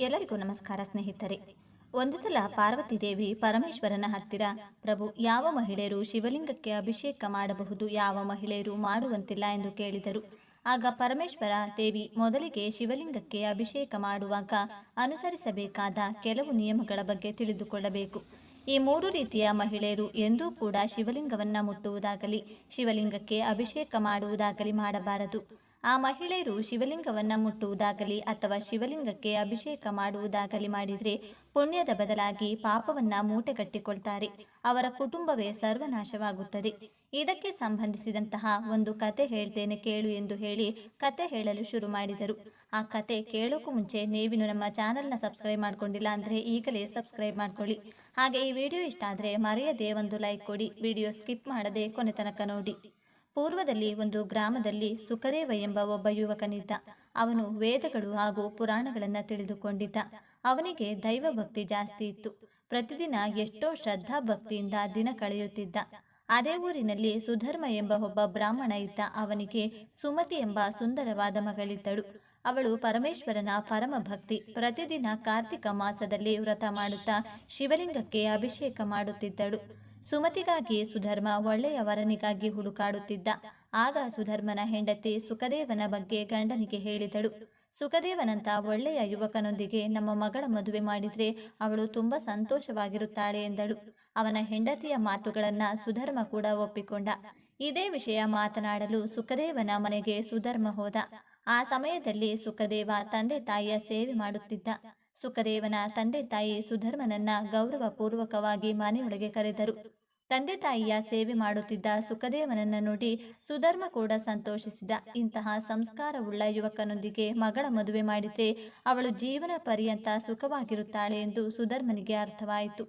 ಎಲ್ಲರಿಗೂ ನಮಸ್ಕಾರ ಸ್ನೇಹಿತರೆ. ಒಂದು ಸಲ ಪಾರ್ವತಿ ದೇವಿ ಪರಮೇಶ್ವರನ ಹತ್ತಿರ, ಪ್ರಭು, ಯಾವ ಮಹಿಳೆಯರು ಶಿವಲಿಂಗಕ್ಕೆ ಅಭಿಷೇಕ ಮಾಡಬಹುದು? ಯಾವ ಮಹಿಳೆಯರು ಮಾಡುವಂತಿಲ್ಲ? ಎಂದು ಕೇಳಿದರು. ಆಗ ಪರಮೇಶ್ವರ, ದೇವಿ, ಮೊದಲಿಗೆ ಶಿವಲಿಂಗಕ್ಕೆ ಅಭಿಷೇಕ ಮಾಡುವಾಗ ಅನುಸರಿಸಬೇಕಾದ ಕೆಲವು ನಿಯಮಗಳ ಬಗ್ಗೆ ತಿಳಿದುಕೊಳ್ಳಬೇಕು. ಈ ಮೂರು ರೀತಿಯ ಮಹಿಳೆಯರು ಎಂದೂ ಕೂಡ ಶಿವಲಿಂಗವನ್ನು ಮುಟ್ಟುವುದಾಗಲಿ, ಶಿವಲಿಂಗಕ್ಕೆ ಅಭಿಷೇಕ ಮಾಡುವುದಾಗಲಿ ಮಾಡಬಾರದು. ಆ ಮಹಿಳೆಯರು ಶಿವಲಿಂಗವನ್ನ ಮುಟ್ಟುವುದಾಗಲಿ ಅಥವಾ ಶಿವಲಿಂಗಕ್ಕೆ ಅಭಿಷೇಕ ಮಾಡುವುದಾಗಲಿ ಮಾಡಿದರೆ ಪುಣ್ಯದ ಬದಲಾಗಿ ಪಾಪವನ್ನ ಮೂಟೆಗಟ್ಟಿಕೊಳ್ತಾರೆ. ಅವರ ಕುಟುಂಬವೇ ಸರ್ವನಾಶವಾಗುತ್ತದೆ. ಇದಕ್ಕೆ ಸಂಬಂಧಿಸಿದಂತಹ ಒಂದು ಕತೆ ಹೇಳ್ತೇನೆ ಕೇಳು ಎಂದು ಹೇಳಿ ಕತೆ ಹೇಳಲು ಶುರು ಮಾಡಿದರು. ಆ ಕತೆ ಕೇಳೋಕ್ಕೂ ಮುಂಚೆ ನೀವಿನ್ನು ನಮ್ಮ ಚಾನಲ್ನ ಸಬ್ಸ್ಕ್ರೈಬ್ ಮಾಡ್ಕೊಂಡಿಲ್ಲ ಅಂದರೆ ಈಗಲೇ ಸಬ್ಸ್ಕ್ರೈಬ್ ಮಾಡ್ಕೊಳ್ಳಿ. ಹಾಗೆ ಈ ವಿಡಿಯೋ ಇಷ್ಟ ಆದರೆ ಮರೆಯದೇ ಒಂದು ಲೈಕ್ ಕೊಡಿ. ವಿಡಿಯೋ ಸ್ಕಿಪ್ ಮಾಡದೆ ಕೊನೆ ತನಕ ನೋಡಿ. ಪೂರ್ವದಲ್ಲಿ ಒಂದು ಗ್ರಾಮದಲ್ಲಿ ಸುಖದೇವ ಎಂಬ ಒಬ್ಬ ಯುವಕನಿದ್ದ. ಅವನು ವೇದಗಳು ಹಾಗೂ ಪುರಾಣಗಳನ್ನು ತಿಳಿದುಕೊಂಡಿದ್ದ. ಅವನಿಗೆ ದೈವ ಭಕ್ತಿ ಜಾಸ್ತಿ ಇತ್ತು. ಪ್ರತಿದಿನ ಎಷ್ಟೋ ಶ್ರದ್ಧಾ ಭಕ್ತಿಯಿಂದ ದಿನ ಕಳೆಯುತ್ತಿದ್ದ. ಅದೇ ಊರಿನಲ್ಲಿ ಸುಧರ್ಮ ಎಂಬ ಒಬ್ಬ ಬ್ರಾಹ್ಮಣ ಇದ್ದ. ಅವನಿಗೆ ಸುಮತಿ ಎಂಬ ಸುಂದರವಾದ ಮಗಳಿದ್ದಳು. ಅವಳು ಪರಮೇಶ್ವರನ ಪರಮ ಭಕ್ತಿ. ಪ್ರತಿದಿನ ಕಾರ್ತಿಕ ಮಾಸದಲ್ಲಿ ವ್ರತ ಮಾಡುತ್ತಾ ಶಿವಲಿಂಗಕ್ಕೆ ಅಭಿಷೇಕ ಮಾಡುತ್ತಿದ್ದಳು. ಸುಮತಿಗಾಗಿ ಸುಧರ್ಮ ಒಳ್ಳೆಯ ವರನಿಗಾಗಿ ಹುಡುಕಾಡುತ್ತಿದ್ದ. ಆಗ ಸುಧರ್ಮನ ಹೆಂಡತಿ ಸುಖದೇವನ ಬಗ್ಗೆ ಗಂಡನಿಗೆ ಹೇಳಿದಳು. ಸುಖದೇವನಂತ ಒಳ್ಳೆಯ ಯುವಕನೊಂದಿಗೆ ನಮ್ಮ ಮಗಳ ಮದುವೆ ಮಾಡಿದ್ರೆ ಅವಳು ತುಂಬ ಸಂತೋಷವಾಗಿರುತ್ತಾಳೆ ಎಂದಳು. ಅವನ ಹೆಂಡತಿಯ ಮಾತುಗಳನ್ನ ಸುಧರ್ಮ ಕೂಡ ಒಪ್ಪಿಕೊಂಡ. ಇದೇ ವಿಷಯ ಮಾತನಾಡಲು ಸುಖದೇವನ ಮನೆಗೆ ಸುಧರ್ಮ ಹೋದ. ಆ ಸಮಯದಲ್ಲಿ ಸುಖದೇವ ತಂದೆ ತಾಯಿಯ ಸೇವೆ ಮಾಡುತ್ತಿದ್ದ. ಸುಖದೇವನ ತಂದೆ ತಾಯಿ ಸುಧರ್ಮನನ್ನ ಗೌರವಪೂರ್ವಕವಾಗಿ ಮನೆಯೊಳಗೆ ಕರೆದರು. ತಂದೆ ತಾಯಿಯ ಸೇವೆ ಮಾಡುತ್ತಿದ್ದ ಸುಖದೇವನನ್ನ ನೋಡಿ ಸುಧರ್ಮ ಕೂಡ ಸಂತೋಷಿಸಿದ. ಇಂತಹ ಸಂಸ್ಕಾರವುಳ್ಳ ಯುವಕನೊಂದಿಗೆ ಮಗಳ ಮದುವೆ ಮಾಡಿದ್ರೆ ಅವಳು ಜೀವನ ಪರ್ಯಂತ ಸುಖವಾಗಿರುತ್ತಾಳೆ ಎಂದು ಸುಧರ್ಮನಿಗೆ ಅರ್ಥವಾಯಿತು.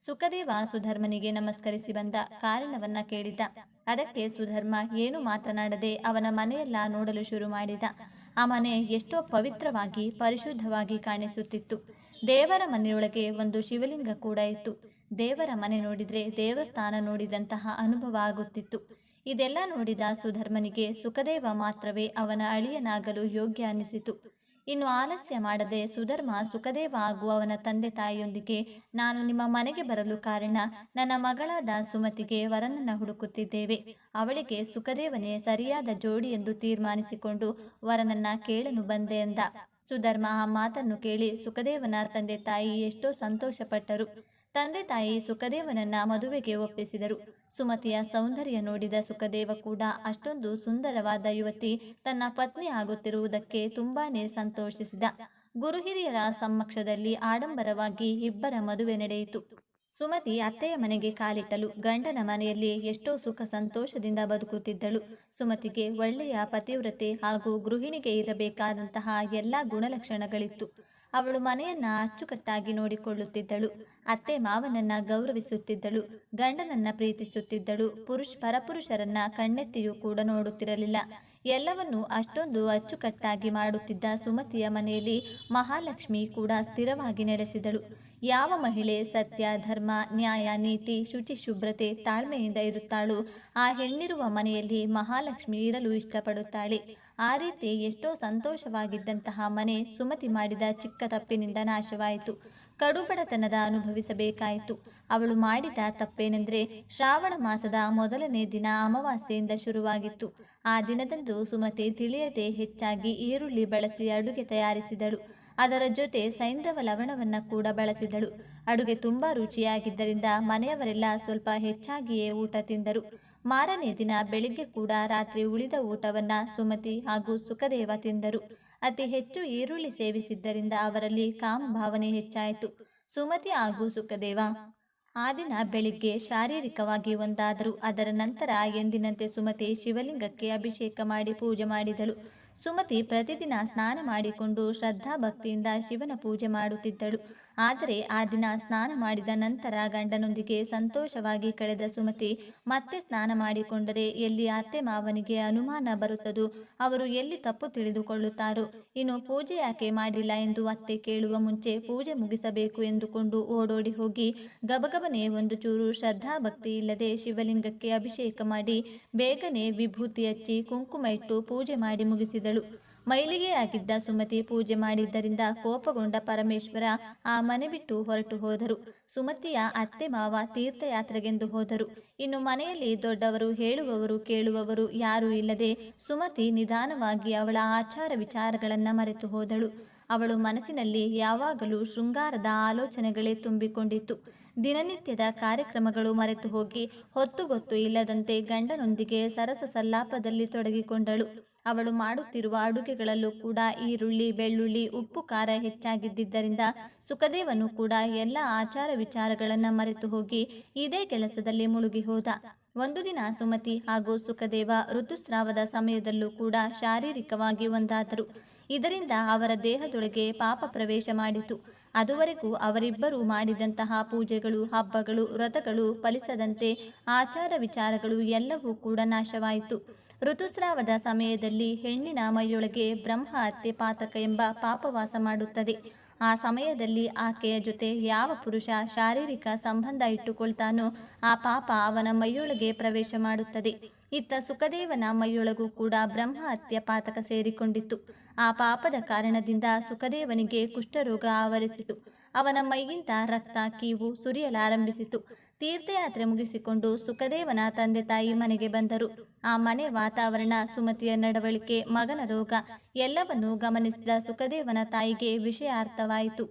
ಸುಖದೇವ ಸುಧರ್ಮನಿಗೆ ನಮಸ್ಕರಿಸಿ ಬಂದ ಕಾರಣವನ್ನ ಕೇಳಿದ. ಅದಕ್ಕೆ ಸುಧರ್ಮ ಏನು ಮಾತನಾಡದೆ ಅವನ ಮನೆಯೆಲ್ಲ ನೋಡಲು ಶುರು ಮಾಡಿದ. ಆ ಮನೆ ಎಷ್ಟೋ ಪವಿತ್ರವಾಗಿ, ಪರಿಶುದ್ಧವಾಗಿ ಕಾಣಿಸುತ್ತಿತ್ತು. ದೇವರ ಮನೆಯೊಳಗೆ ಒಂದು ಶಿವಲಿಂಗ ಕೂಡ ಇತ್ತು. ದೇವರ ಮನೆ ನೋಡಿದರೆ ದೇವಸ್ಥಾನ ನೋಡಿದಂತಹ ಅನುಭವ ಆಗುತ್ತಿತ್ತು. ಇದೆಲ್ಲ ನೋಡಿದ ಸುಧರ್ಮನಿಗೆ ಸುಖದೇವ ಮಾತ್ರವೇ ಅವನ ಅಳಿಯನಾಗಲು ಯೋಗ್ಯ ಅನಿಸಿತು. ಇನ್ನು ಆಲಸ್ಯ ಮಾಡದೆ ಸುಧರ್ಮ ಸುಖದೇವ ಹಾಗೂ ಅವನ ತಂದೆ ತಾಯಿಯೊಂದಿಗೆ ನಾನು ನಿಮ್ಮ ಮನೆಗೆ ಬರಲು ಕಾರಣ ನನ್ನ ಮಗಳಾದ ಸುಮತಿಗೆ ವರನನ್ನ ಹುಡುಕುತ್ತಿದ್ದೇವೆ. ಅವಳಿಗೆ ಸುಖದೇವನೇ ಸರಿಯಾದ ಜೋಡಿ ಎಂದು ತೀರ್ಮಾನಿಸಿಕೊಂಡು ವರನನ್ನ ಕೇಳಲು ಬಂದೆ ಎಂದ ಸುಧರ್ಮ ಆ ಮಾತನ್ನು ಕೇಳಿ ಸುಖದೇವನ ತಂದೆ ತಾಯಿ ಎಷ್ಟೋ ಸಂತೋಷಪಟ್ಟರು. ತಂದೆ ತಾಯಿ ಸುಖದೇವನನ್ನ ಮದುವೆಗೆ ಒಪ್ಪಿಸಿದರು. ಸುಮತಿಯ ಸೌಂದರ್ಯ ನೋಡಿದ ಸುಖದೇವ ಕೂಡ ಅಷ್ಟೊಂದು ಸುಂದರವಾದ ಯುವತಿ ತನ್ನ ಪತ್ನಿ ಆಗುತ್ತಿರುವುದಕ್ಕೆ ತುಂಬಾನೇ ಸಂತೋಷಿಸಿದ. ಗುರುಹಿರಿಯರ ಸಮ್ಮಕ್ಷದಲ್ಲಿ ಆಡಂಬರವಾಗಿ ಇಬ್ಬರ ಮದುವೆ ನಡೆಯಿತು. ಸುಮತಿ ಅತ್ತೆಯ ಮನೆಗೆ ಕಾಲಿಟ್ಟಲು ಗಂಡನ ಮನೆಯಲ್ಲಿ ಎಷ್ಟೋ ಸುಖ ಸಂತೋಷದಿಂದ ಬದುಕುತ್ತಿದ್ದಳು. ಸುಮತಿಗೆ ಒಳ್ಳೆಯ ಪತಿವ್ರತೆ ಹಾಗೂ ಗೃಹಿಣಿಗೆ ಇರಬೇಕಾದಂತಹ ಎಲ್ಲ ಗುಣಲಕ್ಷಣಗಳಿತ್ತು. ಅವಳು ಮನೆಯನ್ನ ಅಚ್ಚುಕಟ್ಟಾಗಿ ನೋಡಿಕೊಳ್ಳುತ್ತಿದ್ದಳು. ಅತ್ತೆ ಮಾವನನ್ನ ಗೌರವಿಸುತ್ತಿದ್ದಳು. ಗಂಡನನ್ನ ಪ್ರೀತಿಸುತ್ತಿದ್ದಳು. ಪುರುಷ, ಪರಪುರುಷರನ್ನ ಕಣ್ಣೆತ್ತಿಯೂ ಕೂಡ ನೋಡುತ್ತಿರಲಿಲ್ಲ. ಎಲ್ಲವನ್ನೂ ಅಷ್ಟೊಂದು ಅಚ್ಚುಕಟ್ಟಾಗಿ ಮಾಡುತ್ತಿದ್ದ ಸುಮತಿಯ ಮನೆಯಲ್ಲಿ ಮಹಾಲಕ್ಷ್ಮಿ ಕೂಡ ಸ್ಥಿರವಾಗಿ ನೆಲೆಸಿದಳು. ಯಾವ ಮಹಿಳೆ ಸತ್ಯ, ಧರ್ಮ, ನ್ಯಾಯ, ನೀತಿ, ಶುಚಿ, ಶುಭ್ರತೆ, ತಾಳ್ಮೆಯಿಂದ ಇರುತ್ತಾಳೋ ಆ ಹೆಣ್ಣಿರುವ ಮನೆಯಲ್ಲಿ ಮಹಾಲಕ್ಷ್ಮಿ ಇರಲು ಇಷ್ಟಪಡುತ್ತಾಳೆ. ಆ ರೀತಿ ಎಷ್ಟೋ ಸಂತೋಷವಾಗಿದ್ದಂತಹ ಮನೆ ಸುಮತಿ ಮಾಡಿದ ಚಿಕ್ಕ ತಪ್ಪಿನಿಂದ ನಾಶವಾಯಿತು. ಕಡುಬಡತನದ ಅನುಭವಿಸಬೇಕಾಯಿತು. ಅವಳು ಮಾಡಿದ ತಪ್ಪೇನೆಂದರೆ ಶ್ರಾವಣ ಮಾಸದ ಮೊದಲನೇ ದಿನ ಅಮಾವಾಸ್ಯೆಯಿಂದ ಶುರುವಾಗಿತ್ತು. ಆ ದಿನದಂದು ಸುಮತಿ ತಿಳಿಯದೆ ಹೆಚ್ಚಾಗಿ ಈರುಳ್ಳಿ ಬಳಸಿ ಅಡುಗೆ ತಯಾರಿಸಿದಳು. ಅದರ ಜೊತೆ ಸೈಂಧವ ಲವಣವನ್ನು ಕೂಡ ಬಳಸಿದಳು. ಅಡುಗೆ ತುಂಬಾ ರುಚಿಯಾಗಿದ್ದರಿಂದ ಮನೆಯವರೆಲ್ಲ ಸ್ವಲ್ಪ ಹೆಚ್ಚಾಗಿಯೇ ಊಟ ತಿಂದರು. ಮಾರನೇ ದಿನ ಬೆಳಿಗ್ಗೆ ಕೂಡ ರಾತ್ರಿ ಉಳಿದ ಊಟವನ್ನ ಸುಮತಿ ಹಾಗೂ ಸುಖದೇವ ತಿಂದರು. ಅತಿ ಹೆಚ್ಚು ಈರುಳ್ಳಿ ಸೇವಿಸಿದ್ದರಿಂದ ಅವರಲ್ಲಿ ಕಾಮ ಭಾವನೆ ಹೆಚ್ಚಾಯಿತು. ಸುಮತಿ ಹಾಗೂ ಸುಖದೇವ ಆ ದಿನ ಬೆಳಿಗ್ಗೆ ಶಾರೀರಿಕವಾಗಿ ಒಂದಾದರು. ಅದರ ನಂತರ ಎಂದಿನಂತೆ ಸುಮತಿ ಶಿವಲಿಂಗಕ್ಕೆ ಅಭಿಷೇಕ ಮಾಡಿ ಪೂಜೆ ಮಾಡಿದಳು. ಸುಮತಿ ಪ್ರತಿದಿನ ಸ್ನಾನ ಮಾಡಿಕೊಂಡು ಶ್ರದ್ಧಾ ಭಕ್ತಿಯಿಂದ ಶಿವನ ಪೂಜೆ ಮಾಡುತ್ತಿದ್ದಳು. ಆದರೆ ಆ ದಿನ ಸ್ನಾನ ಮಾಡಿದ ನಂತರ ಗಂಡನೊಂದಿಗೆ ಸಂತೋಷವಾಗಿ ಕಳೆದ ಸುಮತಿ ಮತ್ತೆ ಸ್ನಾನ ಮಾಡಿಕೊಂಡರೆ ಎಲ್ಲಿ ಅತ್ತೆ ಮಾವನಿಗೆ ಅನುಮಾನ ಬರುತ್ತದೋ ಅವರು ಎಲ್ಲಿ ತಪ್ಪು ತಿಳಿದುಕೊಳ್ಳುತ್ತಾರೋ? ಇನ್ನು ಪೂಜೆ ಯಾಕೆ ಮಾಡಿಲ್ಲ ಎಂದು ಅತ್ತೆ ಕೇಳುವ ಮುಂಚೆ ಪೂಜೆ ಮುಗಿಸಬೇಕು ಎಂದುಕೊಂಡು ಓಡೋಡಿ ಹೋಗಿ ಗಬಗಬನೆ ಒಂದು ಚೂರು ಶ್ರದ್ಧಾ ಭಕ್ತಿ ಇಲ್ಲದೆ ಶಿವಲಿಂಗಕ್ಕೆ ಅಭಿಷೇಕ ಮಾಡಿ ಬೇಗನೆ ವಿಭೂತಿ ಹಚ್ಚಿ ಕುಂಕುಮ ಇಟ್ಟು ಪೂಜೆ ಮಾಡಿ ಮುಗಿಸಿದಳು. ಮೈಲಿಗೆಯಾಗಿದ್ದ ಸುಮತಿ ಪೂಜೆ ಮಾಡಿದ್ದರಿಂದ ಕೋಪಗೊಂಡ ಪರಮೇಶ್ವರ ಆ ಮನೆ ಬಿಟ್ಟು ಹೊರಟು ಹೋದರು. ಸುಮತಿಯ ಅತ್ತೆ ಮಾವ ತೀರ್ಥಯಾತ್ರೆಗೆಂದು ಹೋದರು. ಇನ್ನು ಮನೆಯಲ್ಲಿ ದೊಡ್ಡವರು ಹೇಳುವವರು ಕೇಳುವವರು ಯಾರೂ ಇಲ್ಲದೆ ಸುಮತಿ ನಿಧಾನವಾಗಿ ಅವಳ ಆಚಾರ ವಿಚಾರಗಳನ್ನು ಮರೆತು ಹೋದಳು. ಅವಳು ಮನಸ್ಸಿನಲ್ಲಿ ಯಾವಾಗಲೂ ಶೃಂಗಾರದ ಆಲೋಚನೆಗಳೇ ತುಂಬಿಕೊಂಡಿತ್ತು. ದಿನನಿತ್ಯದ ಕಾರ್ಯಕ್ರಮಗಳು ಮರೆತು ಹೋಗಿ ಹೊತ್ತುಗೊತ್ತು ಇಲ್ಲದಂತೆ ಗಂಡನೊಂದಿಗೆ ಸರಸ ಸಲ್ಲಾಪದಲ್ಲಿ ತೊಡಗಿಕೊಂಡಳು. ಅವಳು ಮಾಡುತ್ತಿರುವ ಅಡುಗೆಗಳಲ್ಲೂ ಕೂಡ ಈರುಳ್ಳಿ, ಬೆಳ್ಳುಳ್ಳಿ, ಉಪ್ಪು, ಖಾರ ಹೆಚ್ಚಾಗಿದ್ದರಿಂದ ಸುಖದೇವನು ಕೂಡ ಎಲ್ಲ ಆಚಾರ ವಿಚಾರಗಳನ್ನು ಮರೆತು ಹೋಗಿ ಇದೇ ಕೆಲಸದಲ್ಲಿ ಮುಳುಗಿ ಹೋದ. ಒಂದು ದಿನ ಸುಮತಿ ಹಾಗೂ ಸುಖದೇವ ಋತುಸ್ರಾವದ ಸಮಯದಲ್ಲೂ ಕೂಡ ಶಾರೀರಿಕವಾಗಿ ಒಂದಾದರು. ಇದರಿಂದ ಅವರ ದೇಹದೊಳಗೆ ಪಾಪ ಪ್ರವೇಶ ಮಾಡಿತು. ಅದುವರೆಗೂ ಅವರಿಬ್ಬರು ಮಾಡಿದಂತಹ ಪೂಜೆಗಳು, ಹಬ್ಬಗಳು, ವ್ರತಗಳು ಫಲಿಸದಂತೆ ಆಚಾರ ವಿಚಾರಗಳು ಎಲ್ಲವೂ ಕೂಡ ನಾಶವಾಯಿತು. ಋತುಸ್ರಾವದ ಸಮಯದಲ್ಲಿ ಹೆಣ್ಣಿನ ಮೈಯೊಳಗೆ ಬ್ರಹ್ಮ ಹತ್ಯೆ ಪಾತಕ ಎಂಬ ಪಾಪವಾಸ ಮಾಡುತ್ತದೆ. ಆ ಸಮಯದಲ್ಲಿ ಆಕೆಯ ಜೊತೆ ಯಾವ ಪುರುಷ ಶಾರೀರಿಕ ಸಂಬಂಧ ಇಟ್ಟುಕೊಳ್ತಾನೋ ಆ ಪಾಪ ಅವನ ಮೈಯೊಳಗೆ ಪ್ರವೇಶ ಮಾಡುತ್ತದೆ. ಇತ್ತ ಸುಖದೇವನ ಮೈಯೊಳಗೂ ಕೂಡ ಬ್ರಹ್ಮ ಹತ್ಯೆ ಪಾತಕ ಸೇರಿಕೊಂಡಿತ್ತು. ಆ ಪಾಪದ ಕಾರಣದಿಂದ ಸುಖದೇವನಿಗೆ ಕುಷ್ಠರೋಗ ಆವರಿಸಿತು. ಅವನ ಮೈಗಿಂತ ರಕ್ತ, ಕೀವು ಸುರಿಯಲಾರಂಭಿಸಿತು. ತೀರ್ಥಯಾತ್ರೆ ಮುಗಿಸಿಕೊಂಡು ಸುಖದೇವನ ತಂದೆ ತಾಯಿ ಮನೆಗೆ ಬಂದರು. ಆ ಮನೆ ವಾತಾವರಣ, ಸುಮತಿಯ ನಡವಳಿಕೆ, ಮಗನ ರೋಗ ಎಲ್ಲವನ್ನೂ ಗಮನಿಸಿದ ಸುಖದೇವನ ತಾಯಿಗೆ ವಿಷಯ ಅರ್ಥವಾಯಿತು.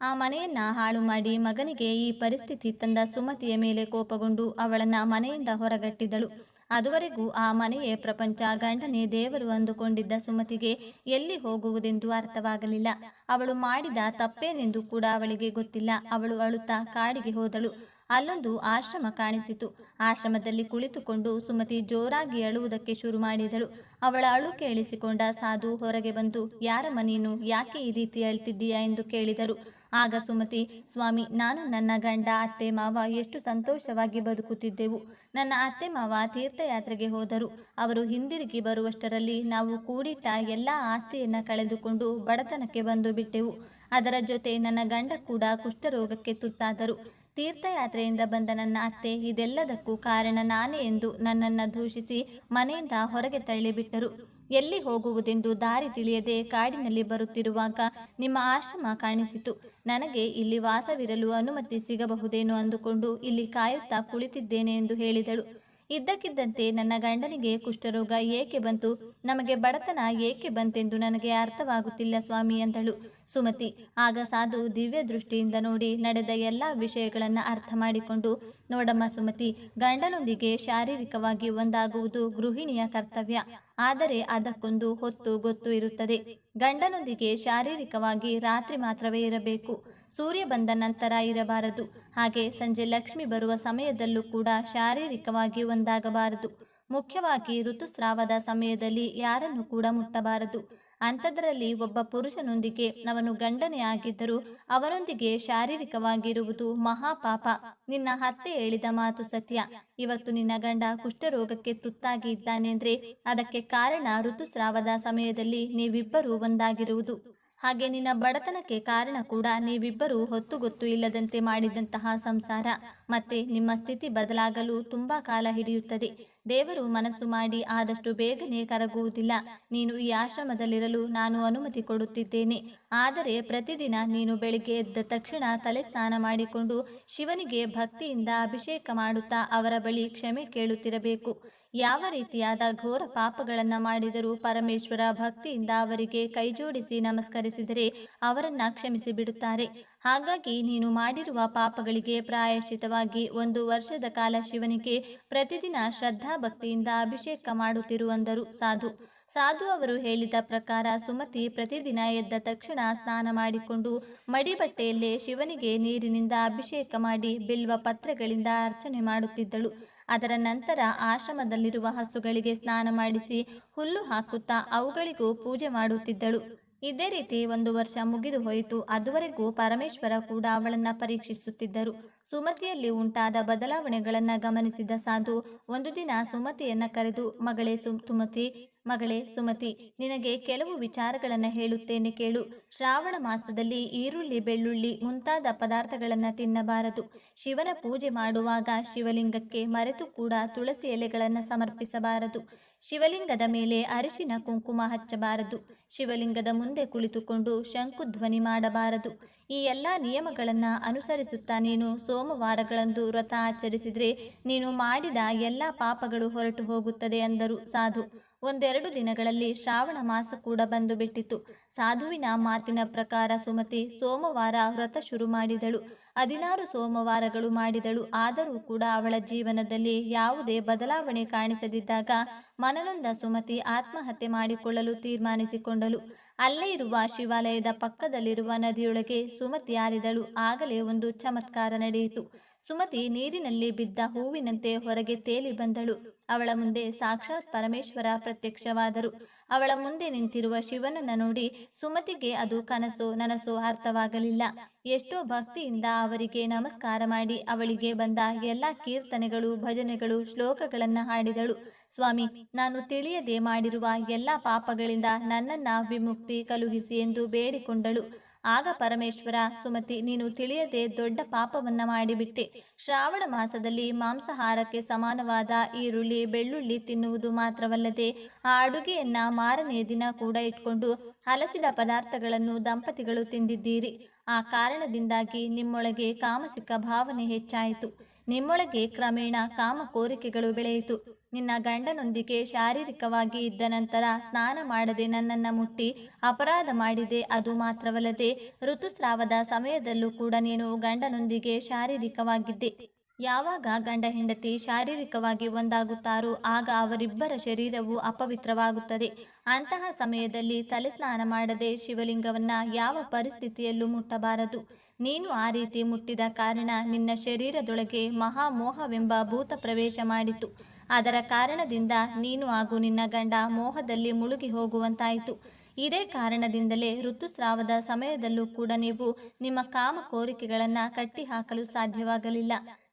ಆ ಮನೆಯನ್ನ ಹಾಳು ಮಾಡಿ ಮಗನಿಗೆ ಈ ಪರಿಸ್ಥಿತಿ ತಂದ ಸುಮತಿಯ ಮೇಲೆ ಕೋಪಗೊಂಡು ಅವಳನ್ನ ಮನೆಯಿಂದ ಹೊರಗಟ್ಟಿದಳು ಅದುವರೆಗೂ ಆ ಮನೆಯೇ ಪ್ರಪಂಚ, ಗಂಡನೇ ದೇವರು ಅಂದುಕೊಂಡಿದ್ದ ಸುಮತಿಗೆ ಎಲ್ಲಿ ಹೋಗುವುದೆಂದು ಅರ್ಥವಾಗಲಿಲ್ಲ. ಅವಳು ಮಾಡಿದ ತಪ್ಪೇನೆಂದು ಕೂಡ ಅವಳಿಗೆ ಗೊತ್ತಿಲ್ಲ. ಅವಳು ಅಳುತ್ತಾ ಕಾಡಿಗೆ ಹೋದಳು. ಅಲ್ಲೊಂದು ಆಶ್ರಮ ಕಾಣಿಸಿತು. ಆಶ್ರಮದಲ್ಲಿ ಕುಳಿತುಕೊಂಡು ಸುಮತಿ ಜೋರಾಗಿ ಅಳುವುದಕ್ಕೆ ಶುರು ಮಾಡಿದಳು. ಅವಳ ಅಳು ಕೇಳಿಸಿಕೊಂಡ ಸಾಧು ಹೊರಗೆ ಬಂದು ಯಾರ ಮನೀನು ಯಾಕೆ ಈ ರೀತಿ ಅಳ್ತಿದ್ದೀಯಾ? ಎಂದು ಕೇಳಿದರು. ಆಗ ಸುಮತಿ, ಸ್ವಾಮಿ, ನಾನು ನನ್ನ ಗಂಡ, ಅತ್ತೆ, ಮಾವ ಎಷ್ಟು ಸಂತೋಷವಾಗಿ ಬದುಕುತ್ತಿದ್ದೆವು. ನನ್ನ ಅತ್ತೆ, ಮಾವ ತೀರ್ಥಯಾತ್ರೆಗೆ ಹೋದರು. ಅವರು ಹಿಂದಿರುಗಿ ಬರುವಷ್ಟರಲ್ಲಿ ನಾವು ಕೂಡಿಟ್ಟ ಎಲ್ಲ ಆಸ್ತಿಯನ್ನು ಕಳೆದುಕೊಂಡು ಬಡತನಕ್ಕೆ ಬಂದು ಬಿಟ್ಟೆವು. ಅದರ ಜೊತೆ ನನ್ನ ಗಂಡ ಕೂಡ ಕುಷ್ಠರೋಗಕ್ಕೆ ತುತ್ತಾದರು. ತೀರ್ಥಯಾತ್ರೆಯಿಂದ ಬಂದ ನನ್ನ ಅತ್ತೆ, ಇದೆಲ್ಲದಕ್ಕೂ ಕಾರಣ ನಾನೇ ಎಂದು ನನ್ನನ್ನು ದೂಷಿಸಿ ಮನೆಯಿಂದ ಹೊರಗೆ ತಳ್ಳಿಬಿಟ್ಟರು. ಎಲ್ಲಿ ಹೋಗುವುದೆಂದು ದಾರಿ ತಿಳಿಯದೆ ಕಾಡಿನಲ್ಲಿ ಬರುತ್ತಿರುವಾಗ ನಿಮ್ಮ ಆಶ್ರಮ ಕಾಣಿಸಿತು. ನನಗೆ ಇಲ್ಲಿ ವಾಸವಿರಲು ಅನುಮತಿ ಸಿಗಬಹುದೇನೋ ಅಂದುಕೊಂಡು ಇಲ್ಲಿ ಕಾಯುತ್ತಾ ಕುಳಿತಿದ್ದೇನೆ ಎಂದು ಹೇಳಿದಳು. ಇದ್ದಕ್ಕಿದ್ದಂತೆ ನನ್ನ ಗಂಡನಿಗೆ ಕುಷ್ಠರೋಗ ಏಕೆ ಬಂತು? ನಮಗೆ ಬಡತನ ಏಕೆ ಬಂತೆಂದು ನನಗೆ ಅರ್ಥವಾಗುತ್ತಿಲ್ಲ ಸ್ವಾಮಿ ಅಂದಳು. ಸುಮತಿ, ಆಗ ಸಾಧು ದಿವ್ಯ ದೃಷ್ಟಿಯಿಂದ ನೋಡಿ ನಡೆದ ಎಲ್ಲ ವಿಷಯಗಳನ್ನು ಅರ್ಥ ಮಾಡಿಕೊಂಡು, ನೋಡಮ್ಮ ಸುಮತಿ, ಗಂಡನೊಂದಿಗೆ ಶಾರೀರಿಕವಾಗಿ ಒಂದಾಗುವುದು ಗೃಹಿಣಿಯ ಕರ್ತವ್ಯ. ಆದರೆ ಅದಕ್ಕೊಂದು ಹೊತ್ತು ಗೊತ್ತು ಇರುತ್ತದೆ. ಗಂಡನೊಂದಿಗೆ ಶಾರೀರಿಕವಾಗಿ ರಾತ್ರಿ ಮಾತ್ರವೇ ಇರಬೇಕು. ಸೂರ್ಯ ಬಂದ ನಂತರ ಇರಬಾರದು. ಹಾಗೆ ಸಂಜೆ ಲಕ್ಷ್ಮಿ ಬರುವ ಸಮಯದಲ್ಲೂ ಕೂಡ ಶಾರೀರಿಕವಾಗಿ ಒಂದಾಗಬಾರದು. ಮುಖ್ಯವಾಗಿ ಋತುಸ್ರಾವದ ಸಮಯದಲ್ಲಿ ಯಾರನ್ನು ಕೂಡ ಮುಟ್ಟಬಾರದು. ಅಂಥದ್ರಲ್ಲಿ ಒಬ್ಬ ಪುರುಷನೊಂದಿಗೆ ಅವನು ಗಂಡನೇ ಆಗಿದ್ದರೂ ಅವರೊಂದಿಗೆ ಶಾರೀರಿಕವಾಗಿರುವುದು ಮಹಾಪಾಪ. ನಿನ್ನ ಹತ್ತೆ ಹೇಳಿದ ಮಾತು ಸತ್ಯ. ಇವತ್ತು ನಿನ್ನ ಗಂಡ ಕುಷ್ಠರೋಗಕ್ಕೆ ತುತ್ತಾಗಿ ಇದ್ದಾನೆಂದ್ರೆ ಅದಕ್ಕೆ ಕಾರಣ ಋತುಸ್ರಾವದ ಸಮಯದಲ್ಲಿ ನೀವಿಬ್ಬರೂ ಒಂದಾಗಿರುವುದು. ಹಾಗೆ ನಿನ್ನ ಬಡತನಕ್ಕೆ ಕಾರಣ ಕೂಡ ನೀವಿಬ್ಬರೂ ಹೊತ್ತುಗೊತ್ತು ಇಲ್ಲದಂತೆ ಮಾಡಿದಂತಹ ಸಂಸಾರ. ಮತ್ತೆ ನಿಮ್ಮ ಸ್ಥಿತಿ ಬದಲಾಗಲು ತುಂಬಾ ಕಾಲ ಹಿಡಿಯುತ್ತದೆ. ದೇವರು ಮನಸ್ಸು ಮಾಡಿ ಆದಷ್ಟು ಬೇಗನೆ ಕರಗುವುದಿಲ್ಲ. ನೀನು ಈ ಆಶ್ರಮದಲ್ಲಿರಲು ನಾನು ಅನುಮತಿ ಕೊಡುತ್ತಿದ್ದೇನೆ. ಆದರೆ ಪ್ರತಿದಿನ ನೀನು ಬೆಳಿಗ್ಗೆ ಎದ್ದ ತಕ್ಷಣ ತಲೆ ಸ್ನಾನ ಮಾಡಿಕೊಂಡು ಶಿವನಿಗೆ ಭಕ್ತಿಯಿಂದ ಅಭಿಷೇಕ ಮಾಡುತ್ತಾ ಅವರ ಬಳಿ ಕ್ಷಮೆ ಕೇಳುತ್ತಿರಬೇಕು. ಯಾವ ರೀತಿಯಾದ ಘೋರ ಪಾಪಗಳನ್ನು ಮಾಡಿದರೂ ಪರಮೇಶ್ವರ ಭಕ್ತಿಯಿಂದ ಅವರಿಗೆ ಕೈಜೋಡಿಸಿ ನಮಸ್ಕರಿಸಿದರೆ ಅವರನ್ನ ಕ್ಷಮಿಸಿ ಬಿಡುತ್ತಾರೆ. ಹಾಗಾಗಿ ನೀನು ಮಾಡಿರುವ ಪಾಪಗಳಿಗೆ ಪ್ರಾಯಶ್ಚಿತವಾಗಿ ಒಂದು ವರ್ಷದ ಕಾಲ ಶಿವನಿಗೆ ಪ್ರತಿದಿನ ಶ್ರದ್ಧಾ ಭಕ್ತಿಯಿಂದ ಅಭಿಷೇಕ ಮಾಡುತ್ತಿರುವಂದರು ಸಾಧು. ಸಾಧು ಅವರು ಹೇಳಿದ ಪ್ರಕಾರ ಸುಮತಿ ಪ್ರತಿದಿನ ಎದ್ದ ತಕ್ಷಣ ಸ್ನಾನ ಮಾಡಿಕೊಂಡು ಮಡಿಬಟ್ಟೆಯಲ್ಲೇ ಶಿವನಿಗೆ ನೀರಿನಿಂದ ಅಭಿಷೇಕ ಮಾಡಿ ಬಿಲ್ವ ಪತ್ರಗಳಿಂದ ಅರ್ಚನೆ ಮಾಡುತ್ತಿದ್ದಳು. ಅದರ ನಂತರ ಆಶ್ರಮದಲ್ಲಿರುವ ಹಸುಗಳಿಗೆ ಸ್ನಾನ ಮಾಡಿಸಿ ಹುಲ್ಲು ಹಾಕುತ್ತಾ ಅವುಗಳಿಗೂ ಪೂಜೆ ಮಾಡುತ್ತಿದ್ದಳು. ಇದೇ ರೀತಿ ಒಂದು ವರ್ಷ ಮುಗಿದು ಹೋಯಿತು. ಅದುವರೆಗೂ ಪರಮೇಶ್ವರ ಕೂಡ ಅವಳನ್ನ ಪರೀಕ್ಷಿಸುತ್ತಿದ್ದರು. ಸುಮತಿಯಲ್ಲಿ ಉಂಟಾದ ಬದಲಾವಣೆಗಳನ್ನು ಗಮನಿಸಿದ ಸಾಧು, ಒಂದು ದಿನ ಸುಮತಿಯನ್ನ ಕರೆದು, ಮಗಳೇ ಸುಮತಿ ಮಗಳೇ ಸುಮತಿ, ನಿನಗೆ ಕೆಲವು ವಿಚಾರಗಳನ್ನು ಹೇಳುತ್ತೇನೆ ಕೇಳು. ಶ್ರಾವಣ ಮಾಸದಲ್ಲಿ ಈರುಳ್ಳಿ, ಬೆಳ್ಳುಳ್ಳಿ ಮುಂತಾದ ಪದಾರ್ಥಗಳನ್ನು ತಿನ್ನಬಾರದು. ಶಿವನ ಪೂಜೆ ಮಾಡುವಾಗ ಶಿವಲಿಂಗಕ್ಕೆ ಮರೆತು ಕೂಡ ತುಳಸಿ ಎಲೆಗಳನ್ನು ಸಮರ್ಪಿಸಬಾರದು. ಶಿವಲಿಂಗದ ಮೇಲೆ ಅರಿಶಿನ ಕುಂಕುಮ ಹಚ್ಚಬಾರದು. ಶಿವಲಿಂಗದ ಮುಂದೆ ಕುಳಿತುಕೊಂಡು ಶಂಕುಧ್ವನಿ ಮಾಡಬಾರದು. ಈ ಎಲ್ಲ ನಿಯಮಗಳನ್ನು ಅನುಸರಿಸುತ್ತಾ ನೀನು ಸೋಮವಾರಗಳಂದು ವ್ರತ ಆಚರಿಸಿದರೆ ನೀನು ಮಾಡಿದ ಎಲ್ಲ ಪಾಪಗಳು ಹೊರಟು ಹೋಗುತ್ತದೆ ಅಂದರು ಸಾಧು. ಒಂದೆರಡು ದಿನಗಳಲ್ಲಿ ಶ್ರಾವಣ ಮಾಸ ಕೂಡ ಬಂದು ಬಿಟ್ಟಿತು. ಸಾಧುವಿನ ಮಾತಿನ ಪ್ರಕಾರ ಸುಮತಿ ಸೋಮವಾರ ವ್ರತ ಶುರು ಮಾಡಿದಳು. ಹದಿನಾರು ಸೋಮವಾರಗಳು ಮಾಡಿದಳು. ಆದರೂ ಕೂಡ ಅವಳ ಜೀವನದಲ್ಲಿ ಯಾವುದೇ ಬದಲಾವಣೆ ಕಾಣಿಸದಿದ್ದಾಗ ಮನನೊಂದ ಸುಮತಿ ಆತ್ಮಹತ್ಯೆ ಮಾಡಿಕೊಳ್ಳಲು ತೀರ್ಮಾನಿಸಿಕೊಂಡಳು. ಅಲ್ಲೇ ಇರುವ ಶಿವಾಲಯದ ಪಕ್ಕದಲ್ಲಿರುವ ನದಿಯೊಳಗೆ ಸುಮತಿ ಹಾರಿದಳು ಆಗಲೇ ಒಂದು ಚಮತ್ಕಾರ ನಡೆಯಿತು. ಸುಮತಿ ನೀರಿನಲ್ಲಿ ಬಿದ್ದ ಹೂವಿನಂತೆ ಹೊರಗೆ ತೇಲಿ ಬಂದಳು. ಅವಳ ಮುಂದೆ ಸಾಕ್ಷಾತ್ ಪರಮೇಶ್ವರ ಪ್ರತ್ಯಕ್ಷವಾದರು. ಅವಳ ಮುಂದೆ ನಿಂತಿರುವ ಶಿವನನ್ನ ನೋಡಿ ಸುಮತಿಗೆ ಅದು ಕನಸು ನನಸು ಅರ್ಥವಾಗಲಿಲ್ಲ. ಎಷ್ಟೋ ಭಕ್ತಿಯಿಂದ ಅವರಿಗೆ ನಮಸ್ಕಾರ ಮಾಡಿ ಅವಳಿಗೆ ಬಂದ ಎಲ್ಲ ಕೀರ್ತನೆಗಳು, ಭಜನೆಗಳು, ಶ್ಲೋಕಗಳನ್ನು ಹಾಡಿದಳು. ಸ್ವಾಮಿ, ನಾನು ತಿಳಿಯದೆ ಮಾಡಿರುವ ಎಲ್ಲ ಪಾಪಗಳಿಂದ ನನ್ನನ್ನ ವಿಮುಕ್ತಿ ಕಲುಹಿಸಿ ಎಂದು ಬೇಡಿಕೊಂಡಳು. ಆಗ ಪರಮೇಶ್ವರ, ಸುಮತಿ, ನೀನು ತಿಳಿಯದೆ ದೊಡ್ಡ ಪಾಪವನ್ನ ಮಾಡಿಬಿಟ್ಟೆ. ಶ್ರಾವಣ ಮಾಸದಲ್ಲಿ ಮಾಂಸಾಹಾರಕ್ಕೆ ಸಮಾನವಾದ ಈರುಳ್ಳಿ, ಬೆಳ್ಳುಳ್ಳಿ ತಿನ್ನುವುದು ಮಾತ್ರವಲ್ಲದೆ ಆ ಅಡುಗೆಯನ್ನ ಮಾರನೇ ದಿನ ಕೂಡ ಇಟ್ಕೊಂಡು ಹಲಸಿದ ಪದಾರ್ಥಗಳನ್ನು ದಂಪತಿಗಳು ತಿಂದಿದ್ದೀರಿ. ಆ ಕಾರಣದಿಂದಾಗಿ ನಿಮ್ಮೊಳಗೆ ಕಾಮಸಿಕ ಭಾವನೆ ಹೆಚ್ಚಾಯಿತು. ನಿಮ್ಮೊಳಗೆ ಕ್ರಮೇಣ ಕಾಮ ಕೋರಿಕೆಗಳು ಬೆಳೆಯಿತು. ನಿನ್ನ ಗಂಡನೊಂದಿಗೆ ಶಾರೀರಿಕವಾಗಿ ಇದ್ದ ನಂತರ ಸ್ನಾನ ಮಾಡದೆ ನನ್ನನ್ನು ಮುಟ್ಟಿ ಅಪರಾಧ ಮಾಡಿದೆ. ಅದು ಮಾತ್ರವಲ್ಲದೆ ಋತುಸ್ರಾವದ ಸಮಯದಲ್ಲೂ ಕೂಡ ನೀನು ಗಂಡನೊಂದಿಗೆ ಶಾರೀರಿಕವಾಗಿದ್ದೆ. ಯಾವಾಗ ಗಂಡ ಹೆಂಡತಿ ಶಾರೀರಿಕವಾಗಿ ಒಂದಾಗುತ್ತಾರೋ ಆಗ ಅವರಿಬ್ಬರ ಶರೀರವು ಅಪವಿತ್ರವಾಗುತ್ತದೆ. ಅಂತಹ ಸಮಯದಲ್ಲಿ ತಲೆಸ್ನಾನ ಮಾಡದೆ ಶಿವಲಿಂಗವನ್ನ ಯಾವ ಪರಿಸ್ಥಿತಿಯಲ್ಲೂ ಮುಟ್ಟಬಾರದು. ನೀನು ಆ ರೀತಿ ಮುಟ್ಟಿದ ಕಾರಣ ನಿನ್ನ ಶರೀರದೊಳಗೆ ಮಹಾಮೋಹವೆಂಬ ಭೂತ ಪ್ರವೇಶ ಮಾಡಿತು. ಅದರ ಕಾರಣದಿಂದ ನೀನು ಹಾಗೂ ನಿನ್ನ ಗಂಡ ಮೋಹದಲ್ಲಿ ಮುಳುಗಿ ಹೋಗುವಂತಾಯಿತು. ಇದೇ ಕಾರಣದಿಂದಲೇ ಋತುಸ್ರಾವದ ಸಮಯದಲ್ಲೂ ಕೂಡ ನೀವು ನಿಮ್ಮ ಕಾಮ ಕೋರಿಕೆಗಳನ್ನು ಕಟ್ಟಿಹಾಕಲು ಸಾಧ್ಯವಾಗಲಿಲ್ಲ.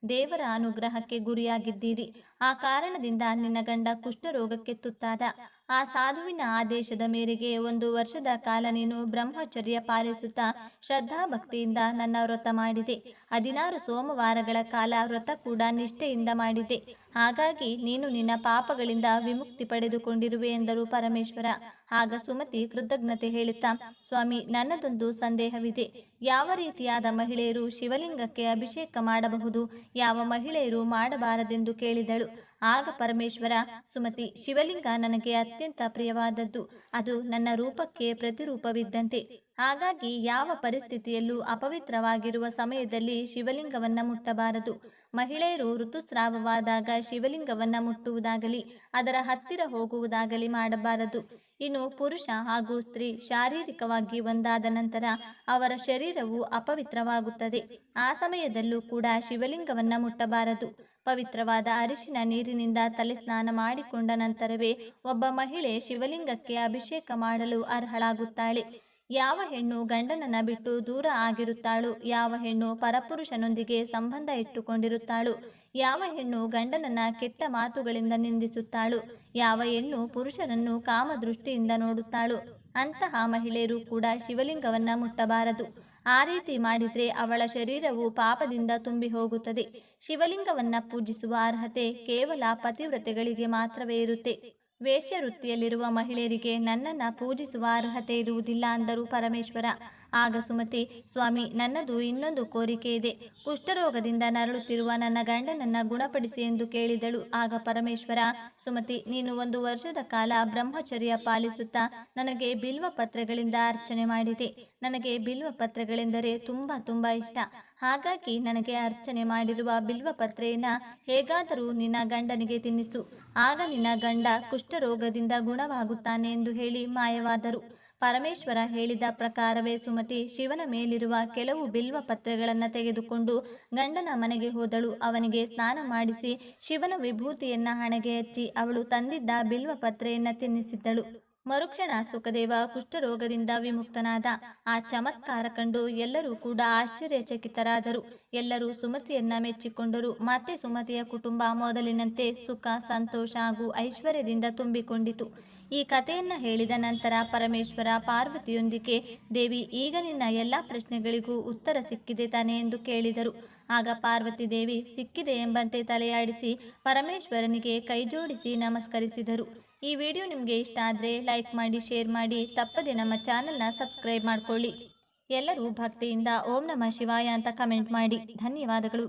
ದೇವರ ಅನುಗ್ರಹಕ್ಕೆ ಗುರಿಯಾಗಿದ್ದೀರಿ. ಆ ಕಾರಣದಿಂದ ನಿನ್ನ ಗಂಡ ಕುಷ್ಠರೋಗಕ್ಕೆ ತುತ್ತಾದ. ಆ ಸಾಧುವಿನ ಆದೇಶದ ಮೇರೆಗೆ ಒಂದು ವರ್ಷದ ಕಾಲ ನೀನು ಬ್ರಹ್ಮಚರ್ಯ ಪಾಲಿಸುತ್ತಾ ಶ್ರದ್ಧಾಭಕ್ತಿಯಿಂದ ನನ್ನ ವ್ರತ ಮಾಡಿದೆ. ಹದಿನಾರು ಸೋಮವಾರಗಳ ಕಾಲ ವ್ರತ ಕೂಡ ನಿಷ್ಠೆಯಿಂದ ಮಾಡಿದೆ. ಹಾಗಾಗಿ ನೀನು ನಿನ್ನ ಪಾಪಗಳಿಂದ ವಿಮುಕ್ತಿ ಪಡೆದುಕೊಂಡಿರುವೆ ಎಂದರು ಪರಮೇಶ್ವರ. ಆಗ ಸುಮತಿ ಕೃತಜ್ಞತೆ ಹೇಳುತ್ತಾ, ಸ್ವಾಮಿ, ನನ್ನದೊಂದು ಸಂದೇಹವಿದೆ. ಯಾವ ರೀತಿಯಾದ ಮಹಿಳೆಯರು ಶಿವಲಿಂಗಕ್ಕೆ ಅಭಿಷೇಕ ಮಾಡಬಹುದು? ಯಾವ ಮಹಿಳೆಯರು ಮಾಡಬಾರದೆಂದು ಕೇಳಿದಳು. ಆಗ ಪರಮೇಶ್ವರ, ಸುಮತಿ, ಶಿವಲಿಂಗ ನನಗೆ ಅತ್ಯಂತ ಪ್ರಿಯವಾದದ್ದು. ಅದು ನನ್ನ ರೂಪಕ್ಕೆ ಪ್ರತಿರೂಪವಿದ್ದಂತೆ. ಹಾಗಾಗಿ ಯಾವ ಪರಿಸ್ಥಿತಿಯಲ್ಲೂ ಅಪವಿತ್ರವಾಗಿರುವ ಸಮಯದಲ್ಲಿ ಶಿವಲಿಂಗವನ್ನು ಮುಟ್ಟಬಾರದು. ಮಹಿಳೆಯರು ಋತುಸ್ರಾವವಾದಾಗ ಶಿವಲಿಂಗವನ್ನು ಮುಟ್ಟುವುದಾಗಲಿ, ಅದರ ಹತ್ತಿರ ಹೋಗುವುದಾಗಲಿ ಮಾಡಬಾರದು. ಇನ್ನು ಪುರುಷ ಹಾಗೂ ಸ್ತ್ರೀ ಶಾರೀರಿಕವಾಗಿ ಒಂದಾದ ನಂತರ ಅವರ ಶರೀರವು ಅಪವಿತ್ರವಾಗುತ್ತದೆ. ಆ ಸಮಯದಲ್ಲೂ ಕೂಡ ಶಿವಲಿಂಗವನ್ನು ಮುಟ್ಟಬಾರದು. ಪವಿತ್ರವಾದ ಅರಿಶಿನ ನೀರಿನಿಂದ ತಲೆ ಸ್ನಾನ ಮಾಡಿಕೊಂಡ ನಂತರವೇ ಒಬ್ಬ ಮಹಿಳೆ ಶಿವಲಿಂಗಕ್ಕೆ ಅಭಿಷೇಕ ಮಾಡಲು ಅರ್ಹಳಾಗುತ್ತಾಳೆ. ಯಾವ ಹೆಣ್ಣು ಗಂಡನನ್ನ ಬಿಟ್ಟು ದೂರ ಆಗಿರುತ್ತಾಳು? ಯಾವ ಹೆಣ್ಣು ಪರಪುರುಷನೊಂದಿಗೆ ಸಂಬಂಧ ಇಟ್ಟುಕೊಂಡಿರುತ್ತಾಳು? ಯಾವ ಹೆಣ್ಣು ಗಂಡನನ್ನ ಕೆಟ್ಟ ಮಾತುಗಳಿಂದ ನಿಂದಿಸುತ್ತಾಳು? ಯಾವ ಹೆಣ್ಣು ಪುರುಷನನ್ನು ಕಾಮದೃಷ್ಟಿಯಿಂದ ನೋಡುತ್ತಾಳು? ಅಂತಹ ಮಹಿಳೆಯರು ಕೂಡ ಶಿವಲಿಂಗವನ್ನ ಮುಟ್ಟಬಾರದು. ಆ ರೀತಿ ಮಾಡಿದ್ರೆ ಅವಳ ಶರೀರವು ಪಾಪದಿಂದ ತುಂಬಿ ಹೋಗುತ್ತದೆ. ಶಿವಲಿಂಗವನ್ನ ಪೂಜಿಸುವ ಅರ್ಹತೆ ಕೇವಲ ಪತಿವ್ರತೆಗಳಿಗೆ ಮಾತ್ರವೇ ಇರುತ್ತೆ. ವೇಶ್ಯ ವೃತ್ತಿಯಲ್ಲಿರುವ ಮಹಿಳೆಯರಿಗೆ ನನ್ನನ್ನು ಪೂಜಿಸುವ ಅರ್ಹತೆ ಇರುವುದಿಲ್ಲ ಅಂದರು ಪರಮೇಶ್ವರ. ಆಗ ಸುಮತಿ, ಸ್ವಾಮಿ, ನನ್ನದು ಇನ್ನೊಂದು ಕೋರಿಕೆ ಇದೆ. ಕುಷ್ಠರೋಗದಿಂದ ನರಳುತ್ತಿರುವ ನನ್ನ ಗಂಡನನ್ನ ಗುಣಪಡಿಸಿ ಎಂದು ಕೇಳಿದಳು. ಆಗ ಪರಮೇಶ್ವರ, ಸುಮತಿ, ನೀನು ಒಂದು ವರ್ಷದ ಕಾಲ ಬ್ರಹ್ಮಚರ್ಯ ಪಾಲಿಸುತ್ತಾ ನನಗೆ ಬಿಲ್ವ ಪತ್ರಗಳಿಂದ ಅರ್ಚನೆ ಮಾಡಿದೆ. ನನಗೆ ಬಿಲ್ವ ಪತ್ರಗಳೆಂದರೆ ತುಂಬಾ ತುಂಬಾ ಇಷ್ಟ. ಹಾಗಾಗಿ ನನಗೆ ಅರ್ಚನೆ ಮಾಡಿರುವ ಬಿಲ್ವ ಪತ್ರೆಯನ್ನ ಹೇಗಾದರೂ ನಿನ್ನ ಗಂಡನಿಗೆ ತಿನ್ನಿಸು. ಆಗ ನಿನ್ನ ಗಂಡ ಕುಷ್ಠರೋಗದಿಂದ ಗುಣವಾಗುತ್ತಾನೆ ಎಂದು ಹೇಳಿ ಮಾಯವಾದರು. ಪರಮೇಶ್ವರ ಹೇಳಿದ ಪ್ರಕಾರವೇ ಸುಮತಿ ಶಿವನ ಮೇಲಿರುವ ಕೆಲವು ಬಿಲ್ವ ಪತ್ರೆಗಳನ್ನು ತೆಗೆದುಕೊಂಡು ಗಂಡನ ಮನೆಗೆ ಹೋದಳು. ಅವನಿಗೆ ಸ್ನಾನ ಮಾಡಿಸಿ ಶಿವನ ವಿಭೂತಿಯನ್ನ ಹಣೆಗೆ ಹಚ್ಚಿ ಅವಳು ತಂದಿದ್ದ ಬಿಲ್ವ ಪತ್ರೆಯನ್ನ ತಿನ್ನಿಸಿದ್ದಳು. ಮರುಕ್ಷಣ ಸುಖದೇವ ಕುಷ್ಠರೋಗದಿಂದ ವಿಮುಕ್ತನಾದ ಆ ಚಮತ್ಕಾರ ಕಂಡು ಎಲ್ಲರೂ ಕೂಡ ಆಶ್ಚರ್ಯಚಕಿತರಾದರು. ಎಲ್ಲರೂ ಸುಮತಿಯನ್ನ ಮೆಚ್ಚಿಕೊಂಡರು. ಮತ್ತೆ ಸುಮತಿಯ ಕುಟುಂಬ ಮೊದಲಿನಂತೆ ಸುಖ, ಸಂತೋಷ ಹಾಗೂ ಐಶ್ವರ್ಯದಿಂದ ತುಂಬಿಕೊಂಡಿತು. ಈ ಕಥೆಯನ್ನು ಹೇಳಿದ ನಂತರ ಪರಮೇಶ್ವರ ಪಾರ್ವತಿಯೊಂದಿಗೆ, ದೇವಿ, ಈಗ ನಿನ್ನ ಎಲ್ಲ ಪ್ರಶ್ನೆಗಳಿಗೂ ಉತ್ತರ ಸಿಕ್ಕಿದೆ ತಾನೆ ಎಂದು ಕೇಳಿದರು. ಆಗ ಪಾರ್ವತಿ ದೇವಿ, ಸಿಕ್ಕಿದೆ ಎಂಬಂತೆ ತಲೆಯಾಡಿಸಿ ಪರಮೇಶ್ವರನಿಗೆ ಕೈಜೋಡಿಸಿ ನಮಸ್ಕರಿಸಿದರು. ಈ ವಿಡಿಯೋ ನಿಮಗೆ ಇಷ್ಟ ಆದರೆ ಲೈಕ್ ಮಾಡಿ, ಶೇರ್ ಮಾಡಿ, ತಪ್ಪದೆ ನಮ್ಮ ಚಾನಲ್ನ ಸಬ್ಸ್ಕ್ರೈಬ್ ಮಾಡಿಕೊಳ್ಳಿ. ಎಲ್ಲರೂ ಭಕ್ತಿಯಿಂದ ಓಂ ನಮಃ ಶಿವಾಯ ಅಂತ ಕಮೆಂಟ್ ಮಾಡಿ. ಧನ್ಯವಾದಗಳು.